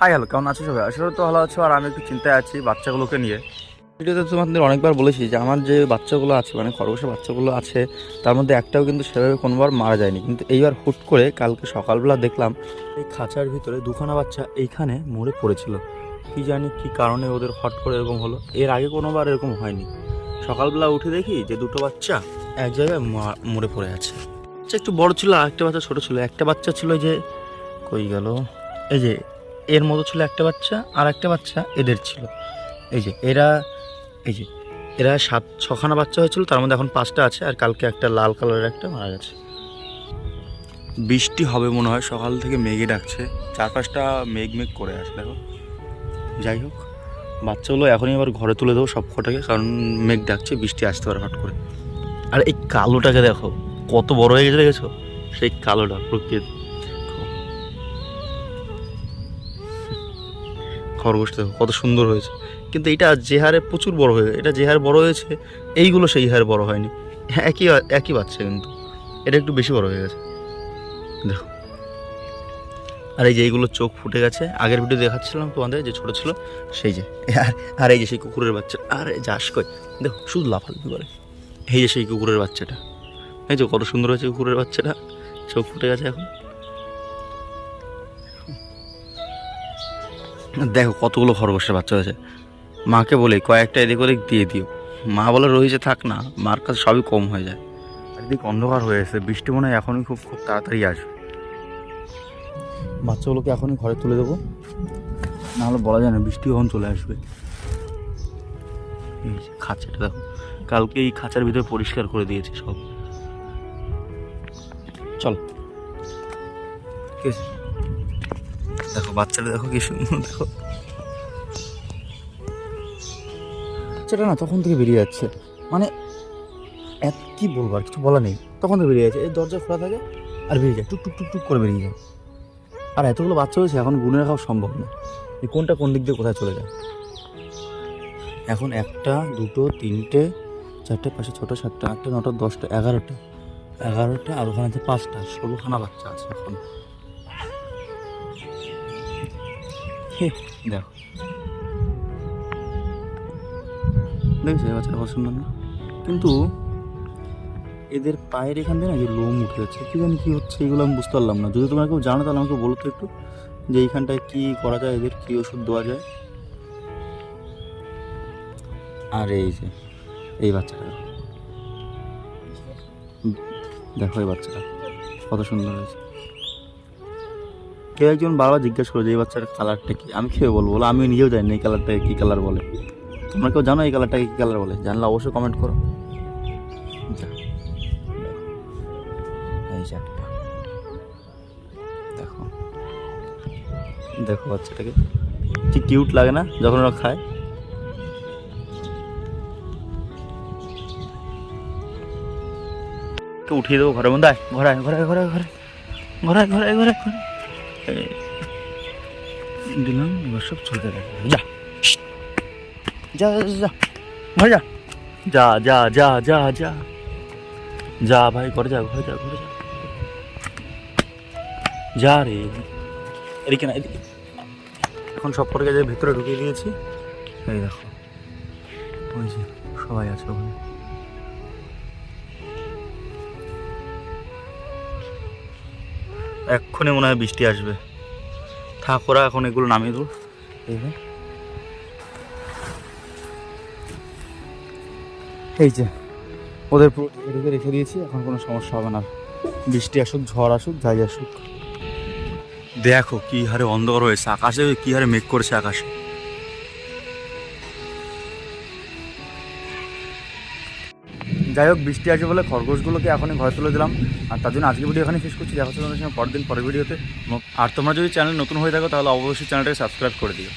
Hi hello কেমন আছো সবাই? আসলে তো ভালো আছো, আর আমি একটু চিন্তায় আছি বাচ্চাগুলোকে নিয়ে। ভিডিওতে তোমাদের অনেকবার বলেছি যে আমার যে বাচ্চাগুলো আছে মানে খরগোশের বাচ্চাগুলো আছে, তার মধ্যে একটাও কিন্তু সেভাবে কোনোবার মারা যায়নি। কিন্তু এইবার হুট করে কালকে সকালবেলা দেখলাম, এই খাঁচার ভিতরে দুখানা বাচ্চা এইখানে মরে পড়েছিল। কি জানি কি কারণে ওদের হট করে এরকম হলো। এর আগে কোনোবার এরকম হয়নি। সকালবেলা উঠে দেখি যে দুটো বাচ্চা এক জায়গায় মরে পড়ে আছে। একটু বড় ছিল একটা বাচ্চা ছোট ছিল। একটা বাচ্চা ছিল যে, কই গেল? এই যে এর মতো ছিল একটা বাচ্চা আর একটা বাচ্চা এদের ছিল। এই যে এরা এই যে এরা সাত ছখানা বাচ্চা হয়েছিল তার মধ্যে এখন পাঁচটা আছে আর কালকে একটা লাল কালারের একটা মারা গেছে। বৃষ্টি হবে মনে হয় সকাল থেকে মেঘে ডাকছে। চার পাঁচটা মেঘ মেঘ করে আছে দেখো। যাই হোক বাচ্চাগুলো এখনই আবার ঘরে তুলে দেবো সব কটাকে কারণ মেঘ ডাকছে বৃষ্টি আসতে পারে হট করে। আর এই কালোটাকে দেখো কত বড় হয়ে গেছে দেখেছ? সেই কালোটা প্রকৃতি খরগোশটা দেখো, কত সুন্দর হয়েছে। কিন্তু এটা যে হারে প্রচুর বড় হয়ে, এটা যে হারে বড় হয়েছে, এইগুলো সেই হারে বড় হয়নি। একই একই বাচ্চা কিন্তু। এটা একটু বেশি বড় হয়ে গেছে। দেখো। আর এই যে এইগুলো চোখ ফুটে গেছে। আগের ভিডিও দেখাচ্ছিলাম তোমাদের, যে ছোট ছিল, সেই যে, আর আর এই যে সেই কুকুরের বাচ্চা। আর যাস কই। দেখো, শুধু লাফালাফি করে। এই যে সেই কুকুরের বাচ্চাটা। এই যে কত সুন্দর হয়েছে কুকুরের বাচ্চাটা। চোখ ফুটে গেছে এখন। দেখো কতগুলো খরগোশের বাচ্চা হয়েছে। মাকে বলি কয়েকটা এদিক ওদিক দিয়ে দিও। মা বলে রয়েছে থাক না মার কাছে সবই কম হয়ে যায়। একদিক অন্ধকার হয়ে এসে বৃষ্টি মনে হয় এখনই খুব খুব তাড়াতাড়ি আসবে। বাচ্চাগুলোকে এখনই ঘরে তুলে দেবো। নাহলে বলা যায় না বৃষ্টি কখন চলে আসবে। এই যে খাঁচাটা দেখো কালকে এই খাঁচার ভিতরে পরিষ্কার করে দিয়েছে সব। চল। ঠিক আছে। দেখো বাচ্চাটা দেখো কি সুন্দর, দেখো। বাচ্চাটা না তখন থেকে বেরিয়ে যাচ্ছে। মানে এক কি বলব আর কিছু বলা নেই। তখন থেকে বেরিয়ে যাচ্ছে। এই দরজা খোলা থাকে আর বেরিয়ে যায়, টুক টুক টুক টুক করে বেরিয়ে যায়। আর এতগুলো বাচ্চা হয়েছে এখন গুনে রাখাও সম্ভব না। এই কোনটা কোন দিক দিয়ে কোথায় চলে যায়? এখন একটা, দুটো, তিনটে, চারটে, পাঁচটা, ছটা, সাতটা, আটটা, নটা, দশটা, এগারোটা। এগারোটা আর ওখানে আছে পাঁচটা। ষোলোখানা বাচ্চা আছে এখন। দেখো। দেখছ এই বাচ্চাটা কত সুন্দর না। কিন্তু এদের পায়ের এখান থেকে না যে লোম উঠে যাচ্ছে কি জানি কি হচ্ছে এগুলো আমি বুঝতে পারলাম না। যদি তোমরা কেউ জানো তাহলে আমাকে বলো তো একটু যে এইখানটায় কি করা যায় এদের কি ওষুধ দেওয়া যায়। আর এই যে এই বাচ্চাটা। দেখো এই বাচ্চাটা কত সুন্দর হয়েছে। কেউ একজন বারবার জিজ্ঞেস করে যে, এই বাচ্চার কালারটা কি? আমি খেয়ে বলব, বলে, আমি নিজেও জানি না এই কালারটাকে কী কালার বলে। তোমরা কেউ জানো এই কালারটাকে কী কালার বলে? জানলে অবশ্যই কমেন্ট করো। এই দেখো। দেখো বাচ্চাটাকে। কি কিউট লাগে না? যখন ওরা খায়। উঠিয়ে দেবো ঘরের মধ্যে। আয়, ঘরে ঘরে ঘরে ঘরে। ঘরে ঘরে ঘরে ঘরে দিলাম এবার সব চলতে যা। যা যা, যা, যা। ঘরে যা। যা যা যা যা যা। যা ভাই ঘরে যা ঘরে যা ঘরে যা। যা রে। এদিকে না এদিকে। এখন সব পরে গেছে ভেতরে ঢুকিয়ে দিয়েছি। এই দেখো। ওই যে সবাই আছে ওখানে। এক্ষুনি মনে হয় বৃষ্টি আসবে। থাক এখন এগুলো নামিয়ে দেবো এই যে এই যে, ওদের পুরো ঢেকে ঢেকে রেখে দিয়েছি, এখন কোনো সমস্যা হবে না। বৃষ্টি আসুক, ঝড় আসুক, যাই আসুক। দেখো কি হারে অন্ধকার হয়েছে, আকাশে কি হারে মেঘ করেছে আকাশে। যাই হোক, বৃষ্টি আছে বলে খরগোশগুলোকে এখনই ঘরে তুলে দিলাম। আর তার জন্য আজকে ভিডিও এখানে শেষ করছি। দেখা হচ্ছে তোমাদের সঙ্গে পরের দিন, পরের ভিডিওতে। আর তোমরা যদি চ্যানেল নতুন হয়ে থাকো, তাহলে অবশ্যই চ্যানেলটাকে সাবস্ক্রাইব করে দিও।